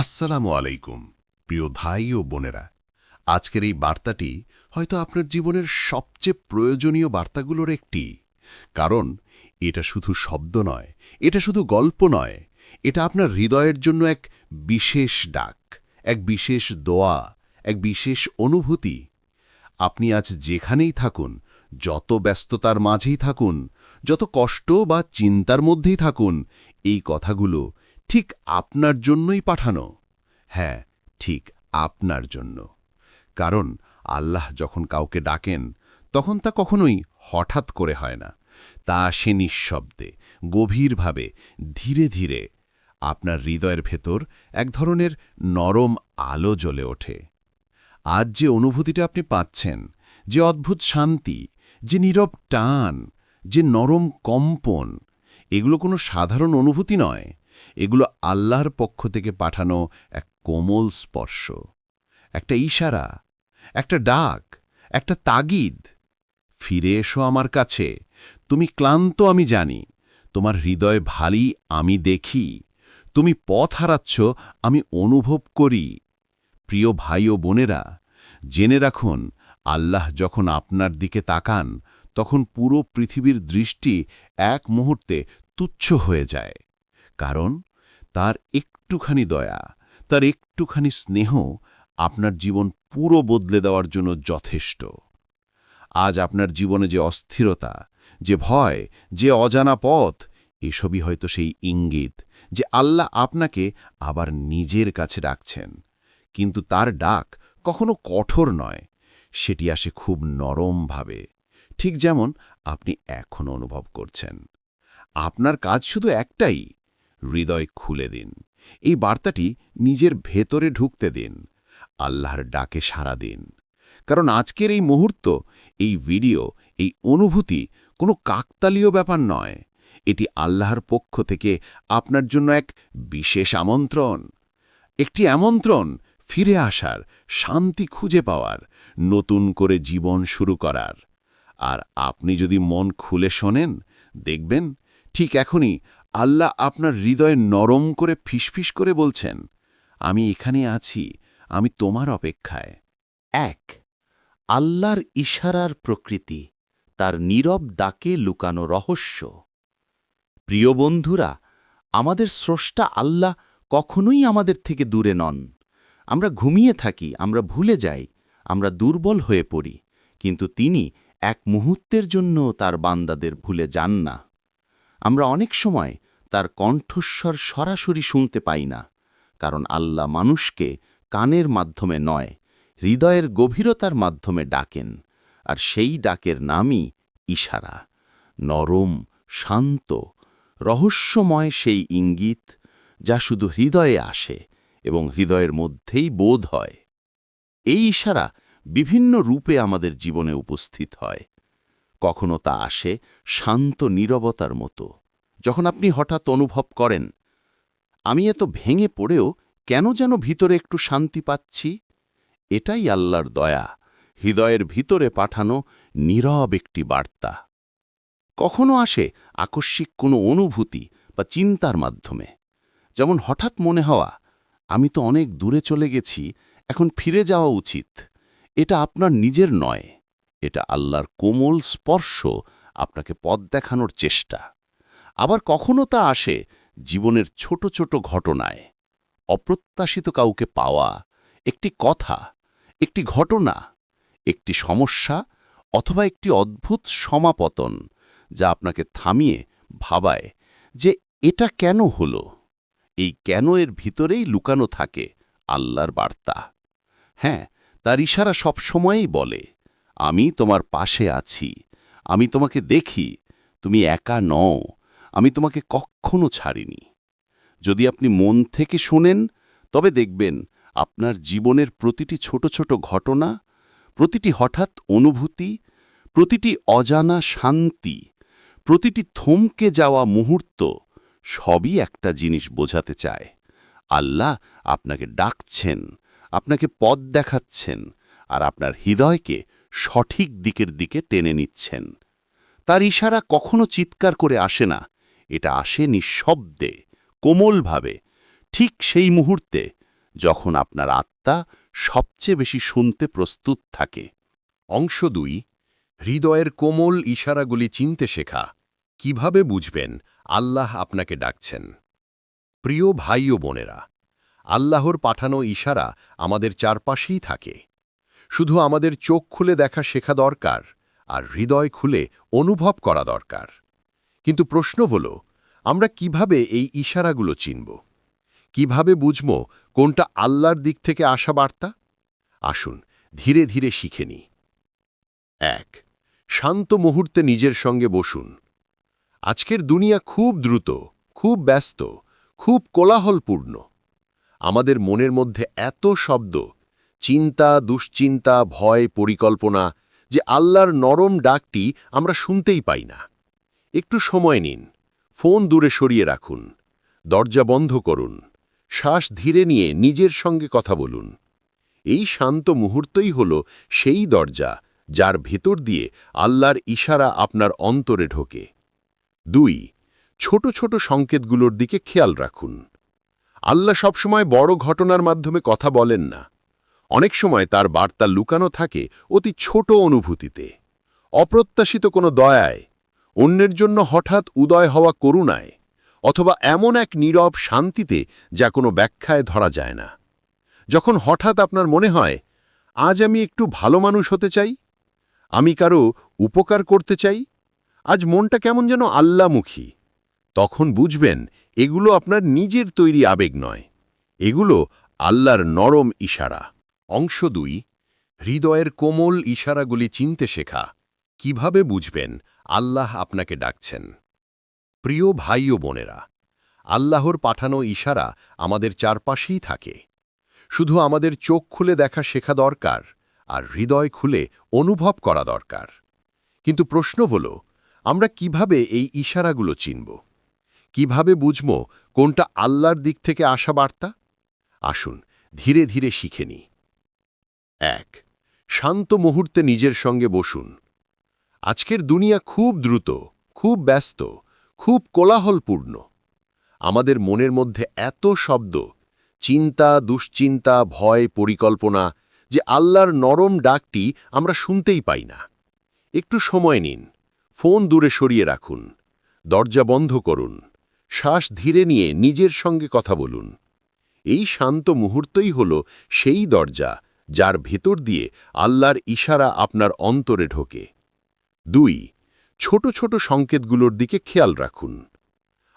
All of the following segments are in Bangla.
আসসালামু আলাইকুম, প্রিয় ভাই ও বোনেরা। আজকের এই বার্তাটি হয়তো আপনার জীবনের সবচেয়ে প্রয়োজনীয় বার্তাগুলোর একটি। কারণ এটা শুধু শব্দ নয়, এটা শুধু গল্প নয়, এটা আপনার হৃদয়ের জন্য এক বিশেষ ডাক, এক বিশেষ দোয়া, এক বিশেষ অনুভূতি। আপনি আজ যেখানেই থাকুন, যত ব্যস্ততার মাঝেই থাকুন, যত কষ্ট বা চিন্তার মধ্যেই থাকুন, এই কথাগুলো ঠিক আপনার জন্যই পাঠানো। হ্যাঁ ঠিক আপনার জন্য। কারণ আল্লাহ যখন কাউকে ডাকেন, তখন তা কখনোই হঠাৎ করে হয় না। তা সে নিঃশব্দে, গভীরভাবে, ধীরে ধীরে আপনার হৃদয়ের ভেতর এক ধরনের নরম আলো জ্বলে ওঠে। আজ যে অনুভূতিটা আপনি পাচ্ছেন, যে অদ্ভুত শান্তি, যে নীরব টান, যে নরম কম্পন, এগুলো কোনো সাধারণ অনুভূতি নয়। এগুলো আল্লাহর পক্ষ থেকে পাঠানো এক কোমল স্পর্শ, একটা ইশারা, একটা ডাক, একটা তাগিদ। ফিরে এসো আমার কাছে, তুমি ক্লান্ত আমি জানি, তোমার হৃদয় ভারী আমি দেখি, তুমি পথ হারাচ্ছ আমি অনুভব করি। প্রিয় ভাই ও বোনেরা, জেনে রাখুন, আল্লাহ যখন আপনার দিকে তাকান, তখন পুরো পৃথিবীর দৃষ্টি এক মুহূর্তে তুচ্ছ হয়ে যায়। কারণ তার একটুখানি দয়া, তার একটুখানি স্নেহ আপনার জীবন পুরো বদলে দেওয়ার জন্য যথেষ্ট। আজ আপনার জীবনে যে অস্থিরতা, যে ভয়, যে অজানা পথ, এসবই হয়তো সেই ইঙ্গিত যে আল্লাহ আপনাকে আবার নিজের কাছে ডাকছেন। কিন্তু তার ডাক কখনো কঠোর নয়, সেটি আসে খুব নরমভাবে, ঠিক যেমন আপনি এখন অনুভব করছেন। আপনার কাজ শুধু একটাই হৃদয় খুলে দিন। এই বার্তাটি নিজের ভেতরে ঢুকতে দিন। আল্লাহর ডাকে সাড়া দিন। কারণ আজকের এই মুহূর্ত, এই ভিডিও, এই অনুভূতি কোনো কাকতালীয় ব্যাপার নয়। এটি আল্লাহর পক্ষ থেকে আপনার জন্য এক বিশেষ আমন্ত্রণ। একটি আমন্ত্রণ ফিরে আসার, শান্তি খুঁজে পাওয়ার, নতুন করে জীবন শুরু করার। আর আপনি যদি মন খুলে শোনেন, দেখবেন ঠিক এখনই আল্লাহ আপনার হৃদয় নরম করে ফিসফিস করে বলছেন, আমি এখানে আছি, আমি তোমার অপেক্ষায়। এক, আল্লাহর ইশারার প্রকৃতি, তার নীরব ডাকে লুকানো রহস্য। প্রিয় বন্ধুরা, আমাদের স্রষ্টা আল্লাহ কখনোই আমাদের থেকে দূরে নন। আমরা ঘুমিয়ে থাকি, আমরা ভুলে যাই, আমরা দুর্বল হয়ে পড়ি, কিন্তু তিনি এক মুহূর্তের জন্য তার বান্দাদের ভুলে যান না। আমরা অনেক সময় তার কণ্ঠস্বর সরাসরি শুনতে পাই না, কারণ আল্লাহ মানুষকে কানের মাধ্যমে নয়, হৃদয়ের গভীরতার মাধ্যমে ডাকেন, আর সেই ডাকের নামই ইশারা। নরম, শান্ত, রহস্যময় সেই ইঙ্গিত যা শুধু হৃদয়ে আসে এবং হৃদয়ের মধ্যেই বোধ হয়। এই ইশারা বিভিন্ন রূপে আমাদের জীবনে উপস্থিত হয়। কখনো তা আসে শান্ত নীরবতার মতো। যখন আপনি হঠাৎ অনুভব করেন, আমি এত ভেঙে পড়েও কেন যেন ভিতরে একটু শান্তি পাচ্ছি? এটাই আল্লাহর দয়া, হৃদয়ের ভিতরে পাঠানো নীরব একটি বার্তা। কখনো আসে আকস্মিক কোনো অনুভূতি বা চিন্তার মাধ্যমে। যেমন হঠাৎ মনে হওয়া, আমি তো অনেক দূরে চলে গেছি, এখন ফিরে যাওয়া উচিত। এটা আপনার নিজের নয়, এটা আল্লাহর কোমল স্পর্শ আপনাকে পথ দেখানোর চেষ্টা। আবার কখনো তা আসে জীবনের ছোট ছোট ঘটনায়। অপ্রত্যাশিত কাউকে পাওয়া একটি কথা, একটি ঘটনা, একটি সমস্যা অথবা একটি অদ্ভুত সমাপতন যা আপনাকে থামিয়ে ভাবায় যে এটা কেন হলো? এই কেন এর ভিতরেই লুকানো থাকে আল্লাহর বার্তা। হ্যাঁ তার ইশারা সবসময়ই বলে, আমি তোমার পাশে আছি, আমি তোমাকে দেখি, তুমি একা নও। আমি তোমাকে কখনো ছাড়িনি। যদি আপনি মন থেকে শোনেন, তবে দেখবেন আপনার জীবনের প্রতিটি ছোট ছোট ঘটনা, প্রতিটি হঠাৎ অনুভূতি, প্রতিটি অজানা শান্তি, প্রতিটি থমকে যাওয়া মুহূর্ত সবই একটা জিনিস বোঝাতে চায়। আল্লাহ আপনাকে ডাকছেন, আপনাকে পথ দেখাচ্ছেন আর আপনার হৃদয়কে সঠিক দিকের দিকে টেনে নিচ্ছেন। তার ইশারা কখনো চিৎকার করে আসে না এটা আসে নিঃশব্দে, কোমলভাবে, ঠিক সেই মুহূর্তে যখন আপনার আত্মা সবচেয়ে বেশি শুনতে প্রস্তুত থাকে। অংশ দুই, হৃদয়ের কোমল ইশারাগুলি চিনতে শেখা। কীভাবে বুঝবেন আল্লাহ আপনাকে ডাকছেন? প্রিয় ভাই ও বোনেরা, আল্লাহর পাঠানো ইশারা আমাদের চারপাশেই থাকে। শুধু আমাদের চোখ খুলে দেখা শেখা দরকার, আর হৃদয় খুলে অনুভব করা দরকার। কিন্তু প্রশ্ন হল, আমরা কীভাবে এই ইশারাগুলো চিনব? কীভাবে বুঝব কোনটা আল্লাহর দিক থেকে আসা বার্তা? আসুন, ধীরে ধীরে শিখে নি এক, শান্ত মুহূর্তে নিজের সঙ্গে বসুন। আজকের দুনিয়া খুব দ্রুত, খুব ব্যস্ত, খুব কোলাহলপূর্ণ। আমাদের মনের মধ্যে এত শব্দ, চিন্তা, দুশ্চিন্তা, ভয়, পরিকল্পনা যে আল্লাহর নরম ডাকটি আমরা শুনতেই পাই না। একটু সময় নিন। ফোন দূরে সরিয়ে রাখুন। দরজা বন্ধ করুন। শ্বাস ধীরে নিয়ে নিজের সঙ্গে কথা বলুন। এই শান্ত মুহূর্তই হল সেই দরজা যার ভেতর দিয়ে আল্লাহর ইশারা আপনার অন্তরে ঢোকে। দুই, ছোট ছোট সংকেতগুলোর দিকে খেয়াল রাখুন। আল্লাহ সবসময় বড় ঘটনার মাধ্যমে কথা বলেন না। অনেক সময় তার বার্তা লুকানো থাকে অতি ছোট অনুভূতিতে। অপ্রত্যাশিত কোনো দয়ায় অন্যের জন্য হঠাৎ উদয় হওয়া করুণায় অথবা এমন এক নীরব শান্তিতে যা কোনো ব্যাখ্যায় ধরা যায় না। যখন হঠাৎ আপনার মনে হয়, আজ আমি একটু ভালো মানুষ হতে চাই, আমি কারও উপকার করতে চাই, আজ মনটা কেমন যেন আল্লামুখী, তখন বুঝবেন এগুলো আপনার নিজের তৈরি আবেগ নয়, এগুলো আল্লাহর নরম ইশারা। অংশ দুই, হৃদয়ের কোমল ইশারাগুলি চিনতে শেখা। কীভাবে বুঝবেন আল্লাহ আপনাকে ডাকছেন। প্রিয় ভাই ও বোনেরা, আল্লাহর পাঠানো ইশারা আমাদের চারপাশেই থাকে। শুধু আমাদের চোখ খুলে দেখা শেখা দরকার আর হৃদয় খুলে অনুভব করা দরকার। কিন্তু প্রশ্ন হল, আমরা কীভাবে এই ইশারাগুলো চিনব? কীভাবে বুঝব কোনটা আল্লাহর দিক থেকে আসা বার্তা? আসুন, ধীরে ধীরে শিখে নি এক, শান্ত মুহূর্তে নিজের সঙ্গে বসুন। আজকের দুনিয়া খুব দ্রুত, খুব ব্যস্ত, খুব কোলাহলপূর্ণ। আমাদের মনের মধ্যে এত শব্দ, চিন্তা, দুশ্চিন্তা, ভয়, পরিকল্পনা যে আল্লাহর নরম ডাকটি আমরা শুনতেই পাই না। একটু সময় নিন, ফোন দূরে সরিয়ে রাখুন, দরজা বন্ধ করুন, শ্বাস ধীরে নিয়ে নিজের সঙ্গে কথা বলুন। এই শান্ত মুহূর্তই হল সেই দরজা যার ভেতর দিয়ে আল্লাহর ইশারা আপনার অন্তরে ঢোকে। দুই, ছোট ছোট সংকেতগুলোর দিকে খেয়াল রাখুন।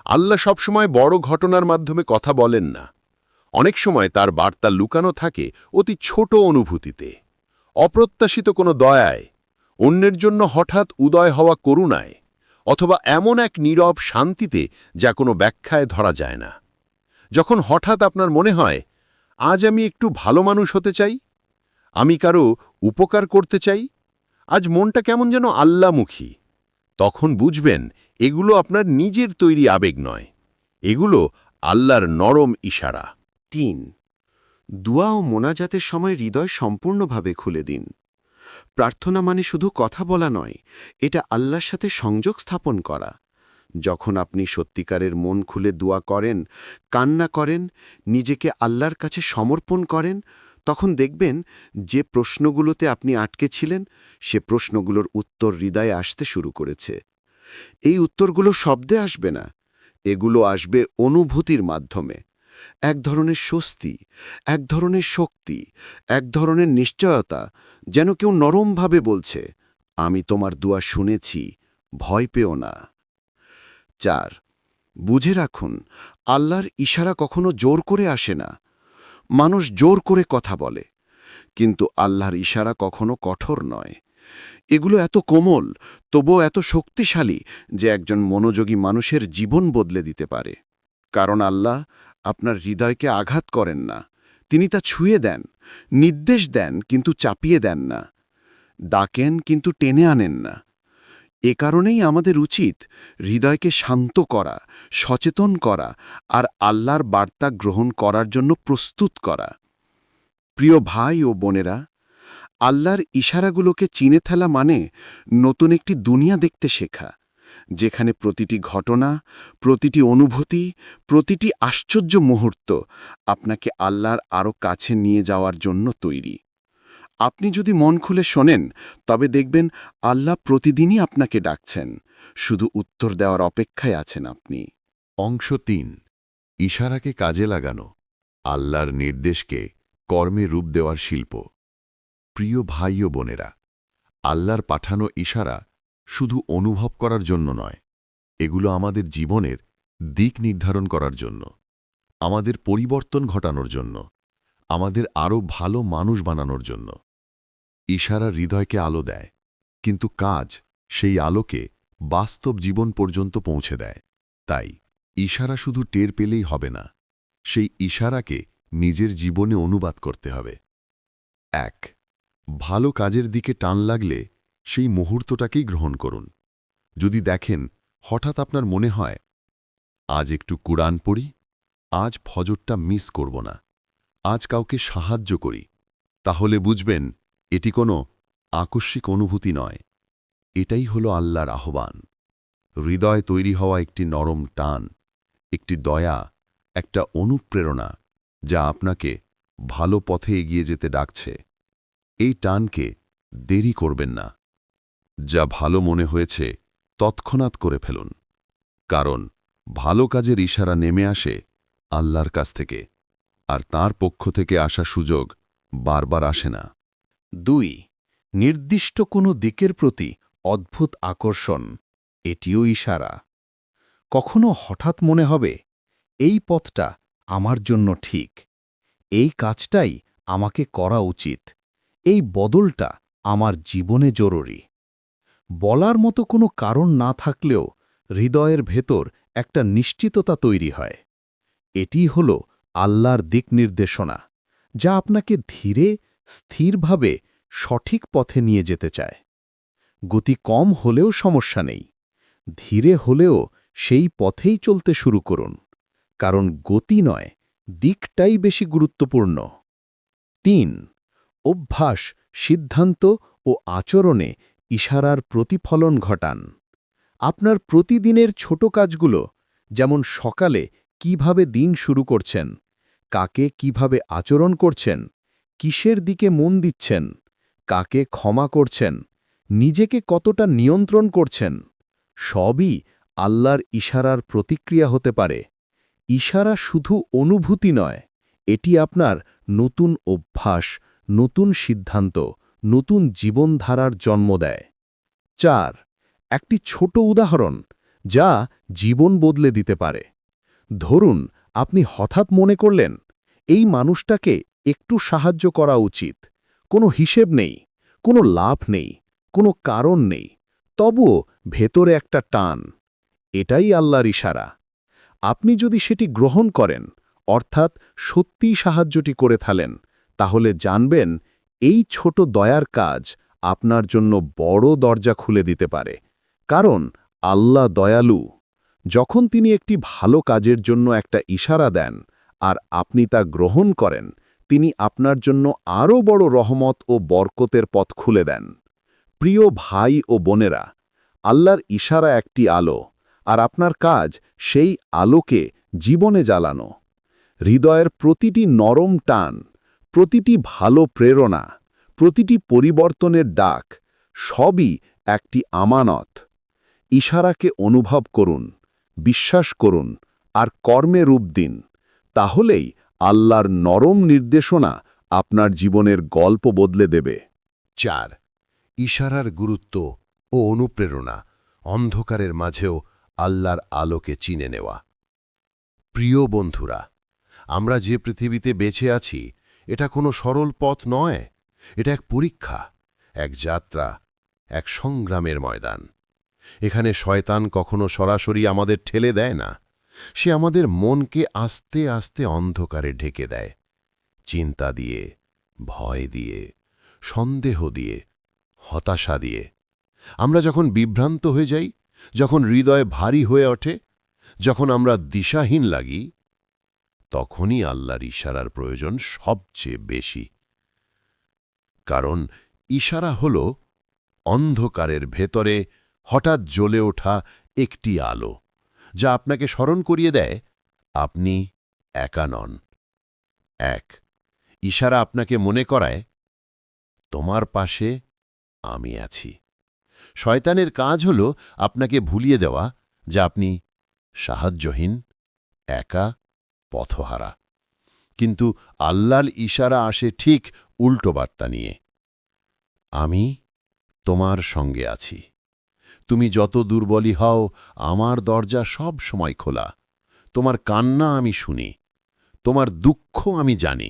আল্লাহ সবসময় বড় ঘটনার মাধ্যমে কথা বলেন না। অনেক সময় তার বার্তা লুকানো থাকে অতি ছোট অনুভূতিতে। অপ্রত্যাশিত কোনো দয়ায়, অন্যের জন্য হঠাৎ উদয় হওয়া করুণায়, অথবা এমন এক নীরব শান্তিতে যা কোনো ব্যাখ্যায় ধরা যায় না। যখন হঠাৎ আপনার মনে হয়, আজ আমি একটু ভালো মানুষ হতে চাই? আমি কারও উপকার করতে চাই? আজ মনটা কেমন যেন আল্লামুখী। তখন বুঝবেন, এগুলো আপনার নিজের তৈরি আবেগ নয়। এগুলো আল্লাহর নরম ইশারা। তিন, দুয়া ও মোনাজাতের সময় হৃদয় সম্পূর্ণভাবে খুলে দিন। প্রার্থনা মানে শুধু কথা বলা নয়, এটা আল্লাহর সাথে সংযোগ স্থাপন করা। যখন আপনি সত্যিকারের মন খুলে দোয়া করেন, কান্না করেন, নিজেকে আল্লাহর কাছে সমর্পণ করেন তখন দেখবেন যে প্রশ্নগুলোতে আপনি আটকে ছিলেন, সে প্রশ্নগুলোর উত্তর হৃদয়ে আসতে শুরু করেছে। এই উত্তরগুলো শব্দে আসবে না, এগুলো আসবে অনুভূতির মাধ্যমে। এক ধরনের স্বস্তি, এক ধরনের শক্তি, এক ধরনের নিশ্চয়তা যেন কেউ নরমভাবে বলছে, আমি তোমার দুয়া শুনেছি, ভয় পেও না। চার, বুঝে রাখুন, আল্লাহর ইশারা কখনো জোর করে আসে না। মানুষ জোর করে কথা বলে, কিন্তু আল্লাহর ইশারা কখনো কঠোর নয়। এগুলো এত কোমল, তবুও এত শক্তিশালী যে একজন মনোযোগী মানুষের জীবন বদলে দিতে পারে। কারণ আল্লাহ আপনার হৃদয়কে আঘাত করেন না। তিনি তা ছুঁয়ে দেন, নির্দেশ দেন, কিন্তু চাপিয়ে দেন না। ডাকেন, কিন্তু টেনে আনেন না। এ কারণেই আমাদের উচিত হৃদয়কে শান্ত করা, সচেতন করা আর আল্লাহর বার্তা গ্রহণ করার জন্য প্রস্তুত করা। প্রিয় ভাই ও বোনেরা, আল্লাহর ইশারাগুলোকে চিনে ফেলা মানে নতুন একটি দুনিয়া দেখতে শেখা, যেখানে প্রতিটি ঘটনা, প্রতিটি অনুভূতি, প্রতিটি আশ্চর্য মুহূর্ত আপনাকে আল্লাহর আরও কাছে নিয়ে যাওয়ার জন্য তৈরি। আপনি যদি মন খুলে শোনেন, তবে দেখবেন আল্লাহ প্রতিদিনই আপনাকে ডাকছেন। শুধু উত্তর দেওয়ার অপেক্ষায় আছেন আপনি। অংশ তিন, ইশারাকে কাজে লাগানো, আল্লাহর নির্দেশকে কর্মে রূপ দেওয়ার শিল্প। প্রিয় ভাই ও বোনেরা, আল্লাহর পাঠানো ইশারা শুধু অনুভব করার জন্য নয়, এগুলো আমাদের জীবনের দিক নির্ধারণ করার জন্য, আমাদের পরিবর্তন ঘটানোর জন্য, আমাদের আরও ভালো মানুষ বানানোর জন্য। ইশারা হৃদয়কে আলো দেয়, কিন্তু কাজ সেই আলোকে বাস্তব জীবন পর্যন্ত পৌঁছে দেয়। তাই ইশারা শুধু টের পেলেই হবে না, সেই ইশারাকে নিজের জীবনে অনুবাদ করতে হবে। এক, ভালো কাজের দিকে টান লাগলে সেই মুহূর্তটাকেই গ্রহণ করুন। যদি দেখেন হঠাৎ আপনার মনে হয়, আজ একটু কুরআন পড়ি, আজ ফজরটা মিস করব না, আজ কাউকে সাহায্য করি, তাহলে বুঝবেন এটি কোনো আকস্মিক অনুভূতি নয়। এটাই হলো আল্লাহর আহ্বান। হৃদয় তৈরি হওয়া একটি নরম টান, একটি দয়া, একটা অনুপ্রেরণা যা আপনাকে ভালো পথে এগিয়ে যেতে ডাকছে। এই টানকে দেরি করবেন না। যা ভালো মনে হয়েছে, তৎক্ষণাৎ করে ফেলুন। কারণ ভালো কাজের ইশারা নেমে আসে আল্লাহর কাছ থেকে, আর তার পক্ষ থেকে আসা সুযোগ বারবার আসে না। দুই, নির্দিষ্ট কোনো দিকের প্রতি অদ্ভুত আকর্ষণ, এটিও ইশারা। কখনো হঠাৎ মনে হবে, এই পথটা আমার জন্য ঠিক। এই কাজটাই আমাকে করা উচিত। এই বদলটা আমার জীবনে জরুরি। বলার মতো কোনো কারণ না থাকলেও হৃদয়ের ভেতর একটা নিশ্চিততা তৈরি হয়। এটি হল আল্লাহর দিক নির্দেশনা, যা আপনাকে ধীরে স্থিরভাবে সঠিক পথে নিয়ে যেতে চায়। গতি কম হলেও সমস্যা নেই। ধীরে হলেও সেই পথেই চলতে শুরু করুন। কারণ গতি নয়, দিকটাই বেশি গুরুত্বপূর্ণ। তিন, অভ্যাস, সিদ্ধান্ত ও আচরণে ইশারার প্রতিফলন ঘটান। আপনার প্রতিদিনের ছোট কাজগুলো, যেমন সকালে কীভাবে দিন শুরু করছেন, কাকে কীভাবে আচরণ করছেন কিসের দিকে মন দিচ্ছেন? কাকে ক্ষমা করছেন? নিজেকে কতটা নিয়ন্ত্রণ করছেন? সবই আল্লাহর ইশারার প্রতিক্রিয়া হতে পারে। ইশারা শুধু অনুভূতি নয়, এটি আপনার নতুন অভ্যাস, নতুন সিদ্ধান্ত, নতুন জীবনধারার জন্ম দেয়। চার, একটি ছোট উদাহরণ যা জীবন বদলে দিতে পারে। ধরুন, আপনি হঠাৎ মনে করলেন, এই মানুষটাকে একটু সাহায্য করা উচিত। কোনো হিসেব নেই, কোনো লাভ নেই, কোনো কারণ নেই। তবুও ভেতরে একটা টান। এটাই আল্লাহর ইশারা। আপনি যদি সেটি গ্রহণ করেন, অর্থাৎ সত্যিই সাহায্যটি করে থালেন, তাহলে জানবেন এই ছোট দয়ার কাজ আপনার জন্য বড় দরজা খুলে দিতে পারে। কারণ আল্লাহ দয়ালু। যখন তিনি একটি ভালো কাজের জন্য একটা ইশারা দেন, আর আপনি তা গ্রহণ করেন তিনি আপনার জন্য আরও বড় রহমত ও বরকতের পথ খুলে দেন। প্রিয় ভাই ও বোনেরা, আল্লাহর ইশারা একটি আলো, আর আপনার কাজ সেই আলোকে জীবনে জ্বালানো। হৃদয়ের প্রতিটি নরম টান, প্রতিটি ভালো প্রেরণা, প্রতিটি পরিবর্তনের ডাক, সবই একটি আমানত। ইশারাকে অনুভব করুন, বিশ্বাস করুন, আর কর্মে রূপ দিন, তাহলেই আল্লাহর নরম নির্দেশনা আপনার জীবনের গল্প বদলে দেবে। চার, ইশারার গুরুত্ব ও অনুপ্রেরণা অন্ধকারের মাঝেও আল্লাহর আলোকে চিনে নেওয়া। প্রিয় বন্ধুরা, আমরা যে পৃথিবীতে বেঁচে আছি, এটা কোনো সরল পথ নয়, এটা এক পরীক্ষা, এক যাত্রা, এক সংগ্রামের ময়দান। এখানে শয়তান কখনো সরাসরি আমাদের ঠেলে দেয় না। সে আমাদের মনকে আস্তে আস্তে অন্ধকারে ঢেকে দেয়। চিন্তা দিয়ে, ভয় দিয়ে, সন্দেহ দিয়ে, হতাশা দিয়ে। আমরা যখন বিভ্রান্ত হয়ে যাই, যখন হৃদয় ভারী হয়ে ওঠে, যখন আমরা দিশাহীন লাগি, তখনই আল্লাহর ইশারার প্রয়োজন সবচেয়ে বেশি। কারণ ইশারা হল অন্ধকারের ভেতরে হঠাৎ জ্বলে ওঠা একটি আলো। যা আপনাকে স্মরণ করিয়ে দেয়, আপনি একা নন। এক, ইশারা আপনাকে মনে করায়, তোমার পাশে আমি আছি। শয়তানের কাজ হল আপনাকে ভুলিয়ে দেওয়া, যে আপনি সাহায্যহীন, একা পথহারা। কিন্তু আল্লাল ইশারা আসে ঠিক উল্টো বার্তা নিয়ে, আমি তোমার সঙ্গে আছি। তুমি যত দুর্বলী হও, আমার দরজা সব সময় খোলা। তোমার কান্না আমি শুনি, তোমার দুঃখ আমি জানি।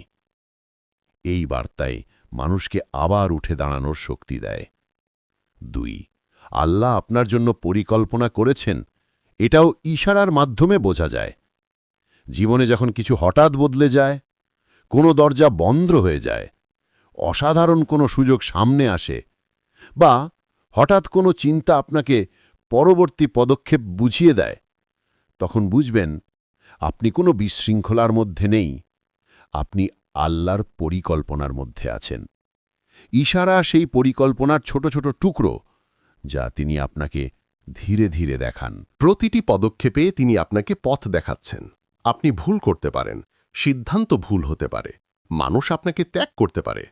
এই বার্তায় মানুষকে আবার উঠে দাঁড়ানোর শক্তি দেয়। দুই, আল্লাহ আপনার জন্য পরিকল্পনা করেছেন, এটাও ইশারার মাধ্যমে বোঝা যায়। জীবনে যখন কিছু হঠাৎ বদলে যায়, কোনো দরজা বন্ধ হয়ে যায়, অসাধারণ কোনো সুযোগ সামনে আসে, বা হঠাৎ কোনো চিন্তা আপনাকে পরবর্তী পদক্ষেপ বুঝিয়ে দেয়। তখন বুঝবেন, আপনি কোনো বিশৃঙ্খলার মধ্যে নেই। আপনি আল্লাহর পরিকল্পনার মধ্যে আছেন। ইশারা সেই পরিকল্পনার ছোট ছোট টুকরো যা তিনি আপনাকে ধীরে ধীরে দেখান। প্রতিটি পদক্ষেপে তিনি আপনাকে পথ দেখাচ্ছেন। আপনি ভুল করতে পারেন, সিদ্ধান্ত ভুল হতে পারে, মানুষ আপনাকে ত্যাগ করতে পারে।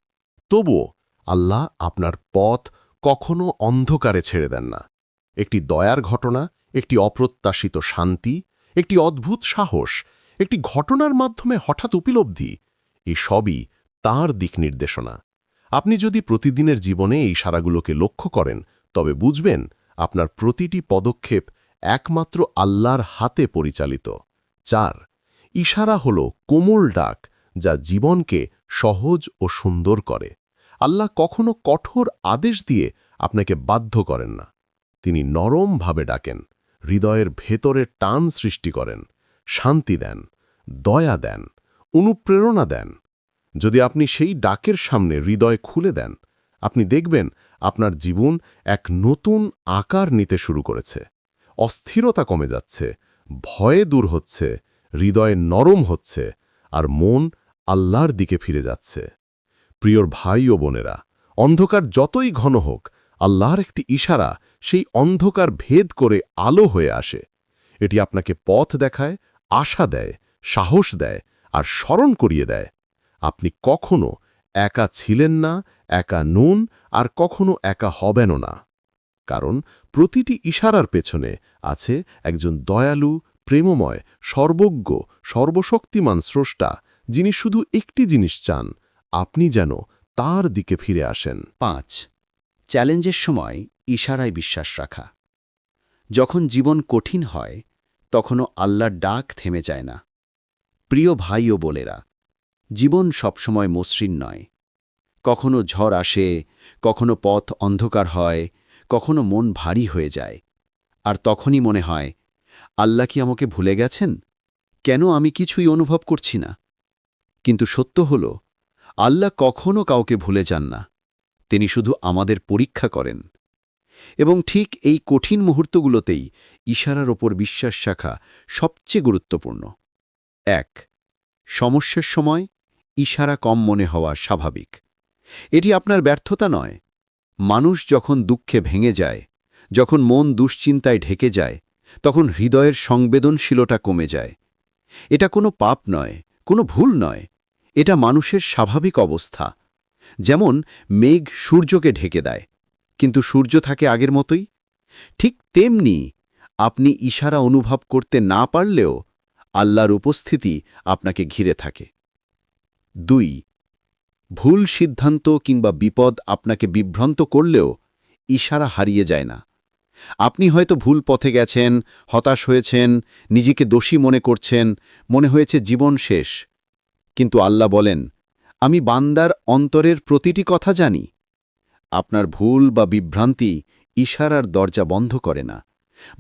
তবুও আল্লাহ আপনার পথ কখনো অন্ধকারে ছেড়ে দেন না। একটি দয়ার ঘটনা, একটি অপ্রত্যাশিত শান্তি, একটি অদ্ভুত সাহস, একটি ঘটনার মাধ্যমে হঠাৎ উপলব্ধি এই সবই তাঁর দিক নির্দেশনা। আপনি যদি প্রতিদিনের জীবনে এই সারাগুলোকে লক্ষ্য করেন, তবে বুঝবেন আপনার প্রতিটি পদক্ষেপ একমাত্র আল্লাহর হাতে পরিচালিত। চার, ইশারা হল কোমল ডাক যা জীবনকে সহজ ও সুন্দর করে। আল্লাহ কখনো কঠোর আদেশ দিয়ে আপনাকে বাধ্য করেন না। তিনি নরমভাবে ডাকেন, হৃদয়ের ভেতরে টান সৃষ্টি করেন, শান্তি দেন, দয়া দেন, অনুপ্রেরণা দেন। যদি আপনি সেই ডাকের সামনে হৃদয় খুলে দেন, আপনি দেখবেন আপনার জীবন এক নতুন আকার নিতে শুরু করেছে। অস্থিরতা কমে যাচ্ছে, ভয়ে দূর হচ্ছে, হৃদয়ে নরম হচ্ছে, আর মন আল্লাহর দিকে ফিরে যাচ্ছে। প্রিয়র ভাই ও বোনেরা, অন্ধকার যতই ঘন হোক, আল্লাহর একটি ইশারা সেই অন্ধকার ভেদ করে আলো হয়ে আসে। এটি আপনাকে পথ দেখায়, আশা দেয়, সাহস দেয় আর স্মরণ করিয়ে দেয়। আপনি কখনো একা ছিলেন না, একা নুন আর কখনো একা হবেন না। কারণ প্রতিটি ইশারার পেছনে আছে একজন দয়ালু, প্রেমময়, সর্বজ্ঞ, সর্বশক্তিমান স্রষ্টা যিনি শুধু একটি জিনিস চান আপনি যেন তার দিকে ফিরে আসেন। পাঁচ, চ্যালেঞ্জের সময় ইশারায় বিশ্বাস রাখা। যখন জীবন কঠিন হয়, তখনও আল্লাহর ডাক থেমে যায় না। প্রিয় ভাই ও বোলেরা জীবন সবসময় মসৃণ নয়। কখনো ঝড় আসে, কখনো পথ অন্ধকার হয়, কখনো মন ভারী হয়ে যায়। আর তখনই মনে হয়, আল্লাহ কি আমাকে ভুলে গেছেন? কেন আমি কিছুই অনুভব করছি না? কিন্তু সত্য হল আল্লাহ কখনও কাউকে ভুলে যান না। তিনি শুধু আমাদের পরীক্ষা করেন। এবং ঠিক এই কঠিন মুহূর্তগুলোতেই ইশারার ওপর বিশ্বাস শাখা সবচেয়ে গুরুত্বপূর্ণ। এক, সমস্যার সময় ইশারা কম মনে হওয়া স্বাভাবিক। এটি আপনার ব্যর্থতা নয়। মানুষ যখন দুঃখে ভেঙে যায়, যখন মন দুশ্চিন্তায় ঢেকে যায়, তখন হৃদয়ের সংবেদনশীলতা কমে যায়। এটা কোনো পাপ নয়, কোনো ভুল নয়। এটা মানুষের স্বাভাবিক অবস্থা। যেমন, মেঘ সূর্যকে ঢেকে দেয়, কিন্তু সূর্য থাকে আগের মতোই। ঠিক তেমনি, আপনি ইশারা অনুভব করতে না পারলেও আল্লাহর উপস্থিতি আপনাকে ঘিরে থাকে। দুই, ভুল সিদ্ধান্ত কিংবা বিপদ আপনাকে বিভ্রান্ত করলেও ইশারা হারিয়ে যায় না। আপনি হয়তো ভুল পথে গেছেন, হতাশ হয়েছেন, নিজেকে দোষী মনে করছেন, মনে হয়েছে জীবন শেষ। কিন্তু আল্লাহ বলেন, আমি বান্দার অন্তরের প্রতিটি কথা জানি। আপনার ভুল বা বিভ্রান্তি ইশারার দরজা বন্ধ করে না।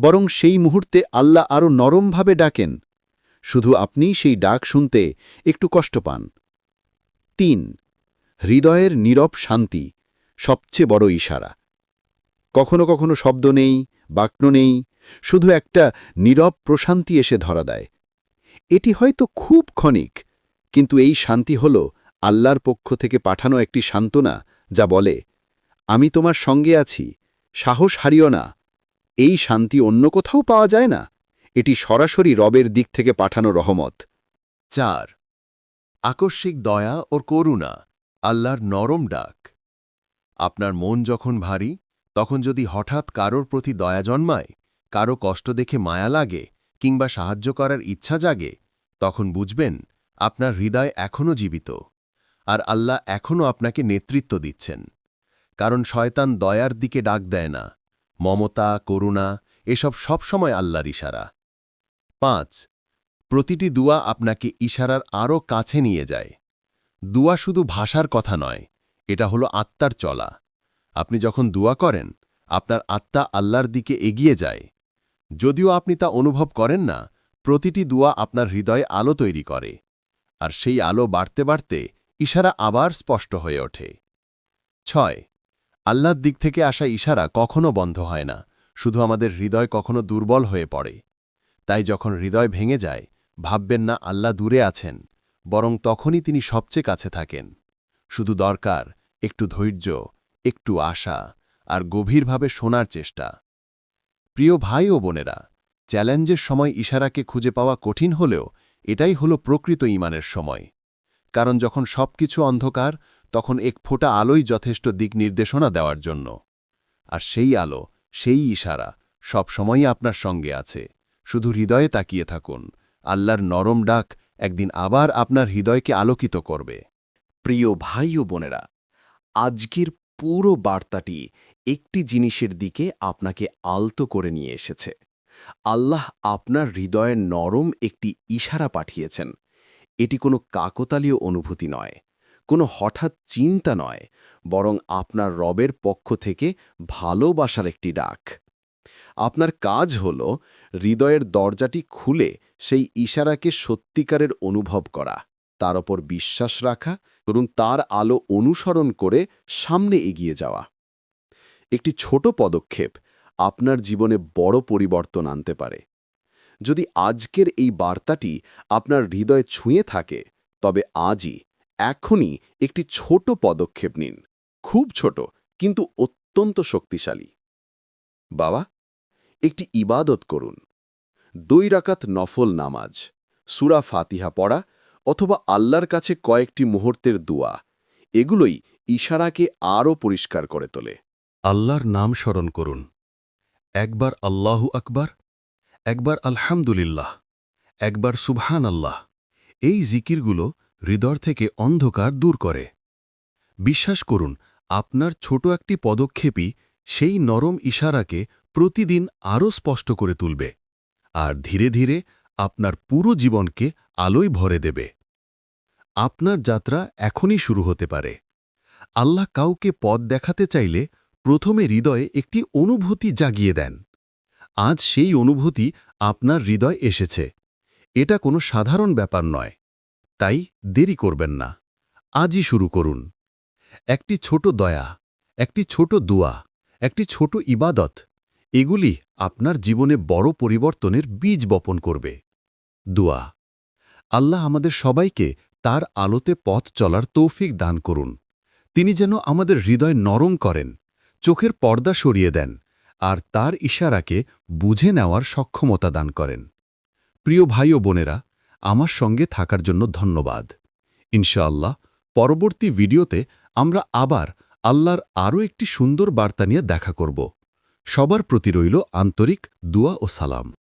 বরং সেই মুহূর্তে আল্লাহ আরও নরমভাবে ডাকেন। শুধু আপনি সেই ডাক শুনতে একটু কষ্ট পান। তিন, হৃদয়ের নীরব শান্তি সবচেয়ে বড় ইশারা। কখনো কখনো শব্দ নেই, বাক্য নেই, শুধু একটা নীরব প্রশান্তি এসে ধরা দেয়। এটি হয়তো খুব ক্ষণিক কিন্তু এই শান্তি হল আল্লাহর পক্ষ থেকে পাঠানো একটি সান্ত্বনা, যা বলে, আমি তোমার সঙ্গে আছি, সাহস হারিও না, এই শান্তি অন্য কোথাও পাওয়া যায় না? এটি সরাসরি রবের দিক থেকে পাঠানো রহমত। চার, আকস্মিক দয়া ও করুণা, আল্লাহর নরম ডাক। আপনার মন যখন ভারী, তখন যদি হঠাৎ কারোর প্রতি দয়া জন্মায়, কারও কষ্ট দেখে মায়া লাগে, কিংবা সাহায্য করার ইচ্ছা জাগে, তখন বুঝবেন আপনার হৃদয় এখনও জীবিত আর আল্লাহ এখনও আপনাকে নেতৃত্ব দিচ্ছেন। কারণ শয়তান দয়ার দিকে ডাক দেয় না। মমতা, করুণা, এসব সবসময় আল্লাহর ইশারা। পাঁচ, প্রতিটি দুয়া আপনাকে ইশারার আরও কাছে নিয়ে যায়। দুয়া শুধু ভাষার কথা নয়, এটা হলো আত্মার চলা। আপনি যখন দুয়া করেন, আপনার আত্মা আল্লাহর দিকে এগিয়ে যায়। যদিও আপনি তা অনুভব করেন না, প্রতিটি দুয়া আপনার হৃদয়ে আলো তৈরি করে। আর সেই আলো বাড়তে বাড়তে ইশারা আবার স্পষ্ট হয়ে ওঠে। ছয়, আল্লাহর দিক থেকে আসা ইশারা কখনো বন্ধ হয় না, শুধু আমাদের হৃদয় কখনো দুর্বল হয়ে পড়ে। তাই যখন হৃদয় ভেঙে যায়, ভাববেন না আল্লাহ দূরে আছেন, বরং তখনই তিনি সবচেয়ে কাছে থাকেন। শুধু দরকার, একটু ধৈর্য, একটু আশা, আর গভীরভাবে শোনার চেষ্টা। প্রিয় ভাই ও বোনেরা, চ্যালেঞ্জের সময় ইশারাকে খুঁজে পাওয়া কঠিন হলেও এটাই হলো প্রকৃত ইমানের সময়। কারণ যখন সবকিছু অন্ধকার, তখন এক ফোঁটা আলোই যথেষ্ট দিক নির্দেশনা দেওয়ার জন্য। আর সেই আলো, সেই ইশারা সবসময়ই আপনার সঙ্গে আছে। শুধু হৃদয়ে তাকিয়ে থাকুন। আল্লাহর নরম ডাক একদিন আবার আপনার হৃদয়কে আলোকিত করবে। প্রিয় ভাই ও বোনেরা, আজকের পুরো বার্তাটি একটি জিনিসের দিকে আপনাকে আলতো করে নিয়ে এসেছে। আল্লাহ আপনার হৃদয়ের নরম একটি ইশারা পাঠিয়েছেন। এটি কোনো কাকতালীয় অনুভূতি নয়, কোনো হঠাৎ চিন্তা নয়, বরং আপনার রবের পক্ষ থেকে ভালোবাসার একটি ডাক। আপনার কাজ হল হৃদয়ের দরজাটি খুলে সেই ইশারাকে সত্যিকারের অনুভব করা, তার ওপর বিশ্বাস রাখা এবং তার আলো অনুসরণ করে সামনে এগিয়ে যাওয়া। একটি ছোট পদক্ষেপ আপনার জীবনে বড় পরিবর্তন আনতে পারে। যদি আজকের এই বার্তাটি আপনার হৃদয়ে ছুঁয়ে থাকে, তবে আজই, এখনই একটি ছোট পদক্ষেপ নিন। খুব ছোট, কিন্তু অত্যন্ত শক্তিশালী। বাবা, একটি ইবাদত করুন। দুই রাকাত নফল নামাজ, সুরা ফাতিহা পড়া অথবা আল্লাহর কাছে কয়েকটি মুহূর্তের দুয়া, এগুলোই ইশারাকে আরও পরিষ্কার করে তোলে। আল্লাহর নাম স্মরণ করুন। একবার আল্লাহু আকবার, একবার আলহামদুলিল্লাহ, একবার সুবহান আল্লাহ এই জিকিরগুলো হৃদয় থেকে অন্ধকার দূর করে। বিশ্বাস করুন, আপনার ছোট একটি পদক্ষেপই সেই নরম ইশারাকে প্রতিদিন আরও স্পষ্ট করে তুলবে আর ধীরে ধীরে আপনার পুরো জীবনকে আলোয় ভরে দেবে। আপনার যাত্রা এখনই শুরু হতে পারে। আল্লাহ কাউকে পথ দেখাতে চাইলে প্রথমে হৃদয়ে একটি অনুভূতি জাগিয়ে দেন। আজ সেই অনুভূতি আপনার হৃদয় এসেছে। এটা কোনো সাধারণ ব্যাপার নয়। তাই দেরি করবেন না। আজই শুরু করুন। একটি ছোট দয়া, একটি ছোট দুয়া, একটি ছোট ইবাদত, এগুলি আপনার জীবনে বড় পরিবর্তনের বীজ বপন করবে। দুয়া, আল্লাহ আমাদের সবাইকে তার আলোতে পথ চলার তৌফিক দান করুন। তিনি যেন আমাদের হৃদয় নরম করেন। চোখের পর্দা সরিয়ে দেন আর তার ইশারাকে বুঝে নেওয়ার সক্ষমতা দান করেন। প্রিয় ভাই ও বোনেরা, আমার সঙ্গে থাকার জন্য ধন্যবাদ। ইনশাআল্লাহ, পরবর্তী ভিডিওতে আমরা আবার আল্লাহর আরও একটি সুন্দর বার্তা নিয়ে দেখা করব। সবার প্রতি রইল আন্তরিক দুয়া ও সালাম।